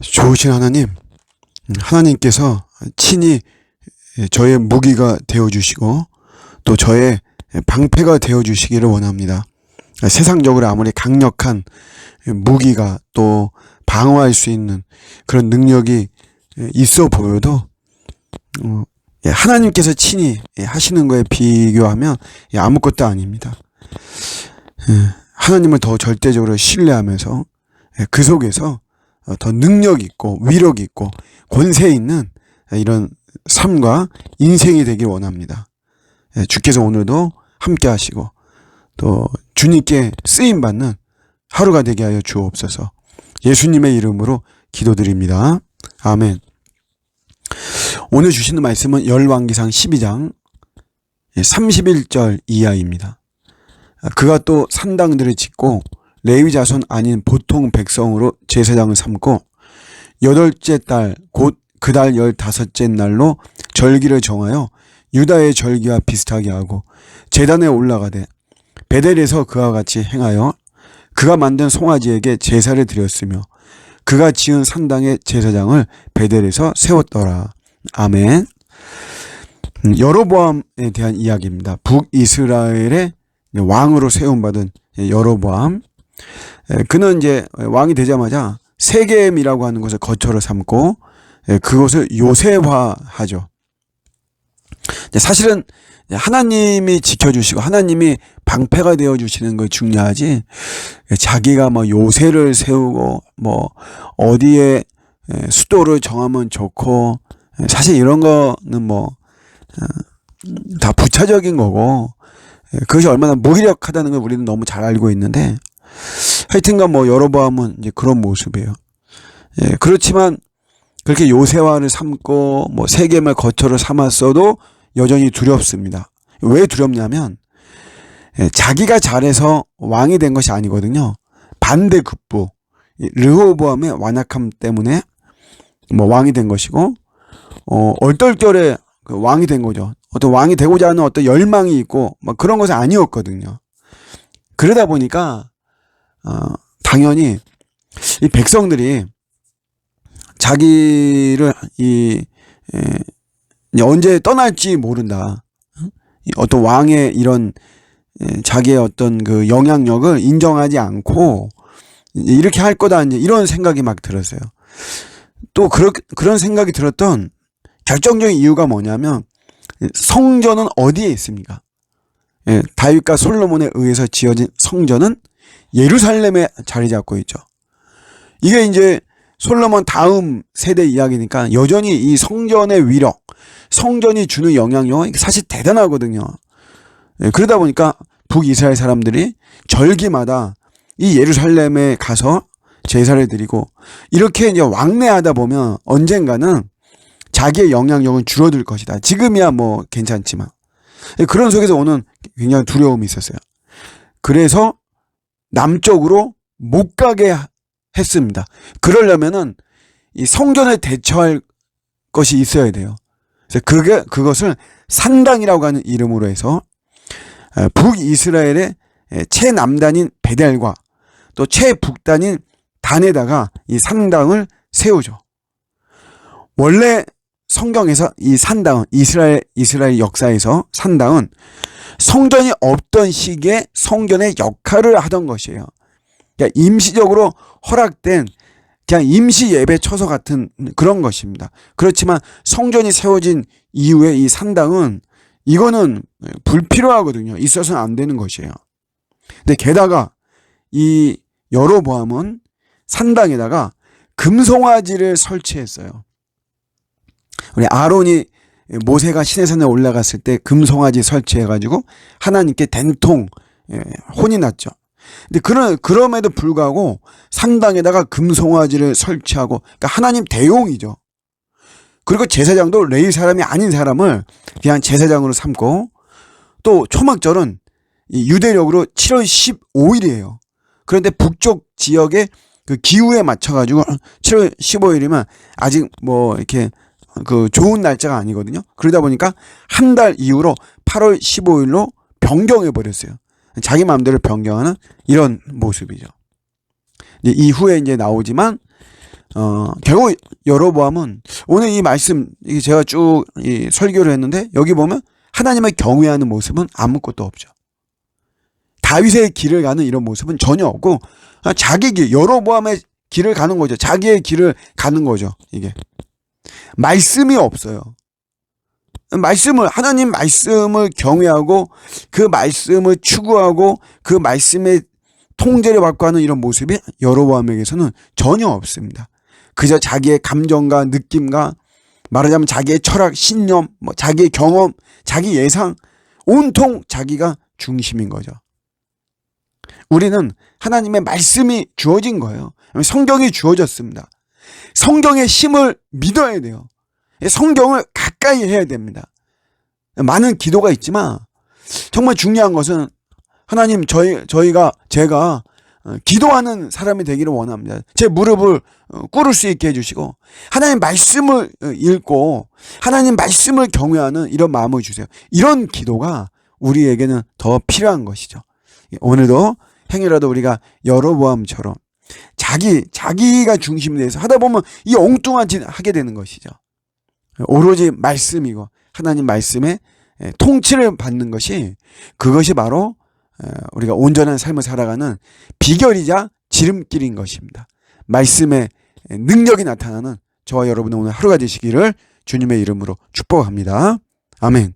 좋으신 하나님, 하나님께서 친히 저의 무기가 되어 주시고 또 저의 방패가 되어 주시기를 원합니다. 세상적으로 아무리 강력한 무기가 또 방어할 수 있는 그런 능력이 있어 보여도 어, 예, 하나님께서 친히 하시는 거에 비교하면 예, 아무것도 아닙니다. 예, 하나님을 더 절대적으로 신뢰하면서 예, 그 속에서 어, 더 능력 있고 위력 있고 권세 있는 이런 삶과 인생이 되길 원합니다. 예, 주께서 오늘도 함께 하시고 또 주님께 쓰임 받는 하루가 되게 하여 주옵소서. 예수님의 이름으로 기도드립니다. 아멘. 오늘 주시는 말씀은 열왕기상 12장 31절 이하입니다. 그가 또 산당들을 짓고 레위 자손 아닌 보통 백성으로 제사장을 삼고 여덟째 달 곧 그 달 열다섯째 날로 절기를 정하여 유다의 절기와 비슷하게 하고 제단에 올라가되 베델에서 그와 같이 행하여 그가 만든 송아지에게 제사를 드렸으며 그가 지은 산당의 제사장을 베델에서 세웠더라. 아멘. 음, 여로보암에 대한 이야기입니다. 북이스라엘의 왕으로 세움받은 여로보암. 에, 그는 이제 왕이 되자마자 세겜이라고 하는 곳을 거처로 삼고 에, 그곳을 요새화하죠. 사실은 하나님이 지켜주시고 하나님이 방패가 되어 주시는 거 중요하지 자기가 뭐 요새를 세우고 뭐 어디에 에, 수도를 정하면 좋고 에, 사실 이런 거는 뭐 다 부차적인 거고 에, 그것이 얼마나 무기력하다는 걸 우리는 너무 잘 알고 있는데 하여튼간 뭐 여러보암은 이제 그런 모습이에요. 예, 그렇지만 그렇게 요새화를 삼고 뭐 세겜을 거처로 삼았어도 여전히 두렵습니다. 왜 두렵냐면 예, 자기가 잘해서 왕이 된 것이 아니거든요. 반대급부 이 르호보암의 완악함 때문에 뭐 왕이 된 것이고 어 얼떨결에 그 왕이 된 거죠. 어떤 왕이 되고자 하는 어떤 열망이 있고 뭐 그런 것은 아니었거든요. 그러다 보니까 어 당연히 이 백성들이 자기를 이 에, 언제 떠날지 모른다. 이 어떤 왕의 이런 에, 자기의 어떤 그 영향력을 인정하지 않고 이렇게 할 거다 이런 생각이 막 들었어요. 또 그런 그런 생각이 들었던 결정적인 이유가 뭐냐면 성전은 어디에 있습니까? 예, 다윗과 솔로몬에 의해서 지어진 성전은 예루살렘에 자리 잡고 있죠. 이게 이제 솔로몬 다음 세대 이야기니까 여전히 이 성전의 위력, 성전이 주는 영향력은 사실 대단하거든요. 예, 그러다 보니까 북이스라엘 사람들이 절기마다 이 예루살렘에 가서 제사를 드리고 이렇게 이제 왕래하다 보면 언젠가는 자기의 영향력은 줄어들 것이다. 지금이야 뭐 괜찮지만 예, 그런 속에서 오는 굉장히 두려움이 있었어요. 그래서 남쪽으로 못 가게 했습니다. 그러려면은 이 성전을 대처할 것이 있어야 돼요. 그래서 그게 그것을 산당이라고 하는 이름으로 해서 에, 북이스라엘의 에, 최남단인 베델과 또 최북단인 단에다가 이 산당을 세우죠. 원래 성경에서 이 산당은 이스라엘 이스라엘 역사에서 산당은 성전이 없던 시기에 성전의 역할을 하던 것이에요. 그러니까 임시적으로 허락된 그냥 임시 예배 처소 같은 그런 것입니다. 그렇지만 성전이 세워진 이후에 이 산당은 이거는 불필요하거든요. 있어서는 안 되는 것이에요. 근데 게다가 이 여로보암은 산당에다가 금송아지를 설치했어요. 우리 아론이 모세가 시내산에 올라갔을 때 금송아지 설치해가지고 하나님께 된통 예, 혼이 났죠. 근데 그런 그럼에도 불구하고 상당에다가 금송아지를 설치하고 그러니까 하나님 대용이죠. 그리고 제사장도 레위 사람이 아닌 사람을 그냥 제사장으로 삼고 또 초막절은 이 유대력으로 7월 15일이에요. 그런데 북쪽 지역의 그 기후에 맞춰 가지고 7월 15일이면 아직 뭐 이렇게 그 좋은 날짜가 아니거든요. 그러다 보니까 한 달 이후로 8월 15일로 변경해 버렸어요. 자기 마음대로 변경하는 이런 모습이죠. 이제 이후에 이제 나오지만 어, 결국 여로보암은 오늘 이 말씀 이게 제가 쭉 이 설교를 했는데 여기 보면 하나님을 경외하는 모습은 아무것도 없죠. 다윗의 길을 가는 이런 모습은 전혀 없고 아, 자기 길 여로보암의 길을 가는 거죠. 자기의 길을 가는 거죠. 이게 말씀이 없어요. 말씀을 하나님 말씀을 경외하고 그 말씀을 추구하고 그 말씀의 통제를 받고 하는 이런 모습이 여로보암에게서는 전혀 없습니다. 그저 자기의 감정과 느낌과 말하자면 자기의 철학, 신념, 뭐 자기의 경험, 자기 예상 온통 자기가 중심인 거죠. 우리는 하나님의 말씀이 주어진 거예요. 성경이 주어졌습니다. 성경의 힘을 믿어야 돼요. 성경을 가까이 해야 됩니다. 많은 기도가 있지만 정말 중요한 것은 하나님 저희 저희가 제가 어, 기도하는 사람이 되기를 원합니다. 제 무릎을 어, 꿇을 수 있게 해주시고 하나님 말씀을 어, 읽고 하나님 말씀을 경외하는 이런 마음을 주세요. 이런 기도가 우리에게는 더 필요한 것이죠. 오늘도 행여라도 우리가 여로보암처럼 자기 자기가 중심이 돼서 하다 보면 이 엉뚱한 짓 하게 되는 것이죠. 오로지 말씀이고 하나님 말씀에 에, 통치를 받는 것이 그것이 바로 에, 우리가 온전한 삶을 살아가는 비결이자 지름길인 것입니다. 말씀의 에, 능력이 나타나는 저와 여러분의 오늘 하루가 되시기를 주님의 이름으로 축복합니다. 아멘.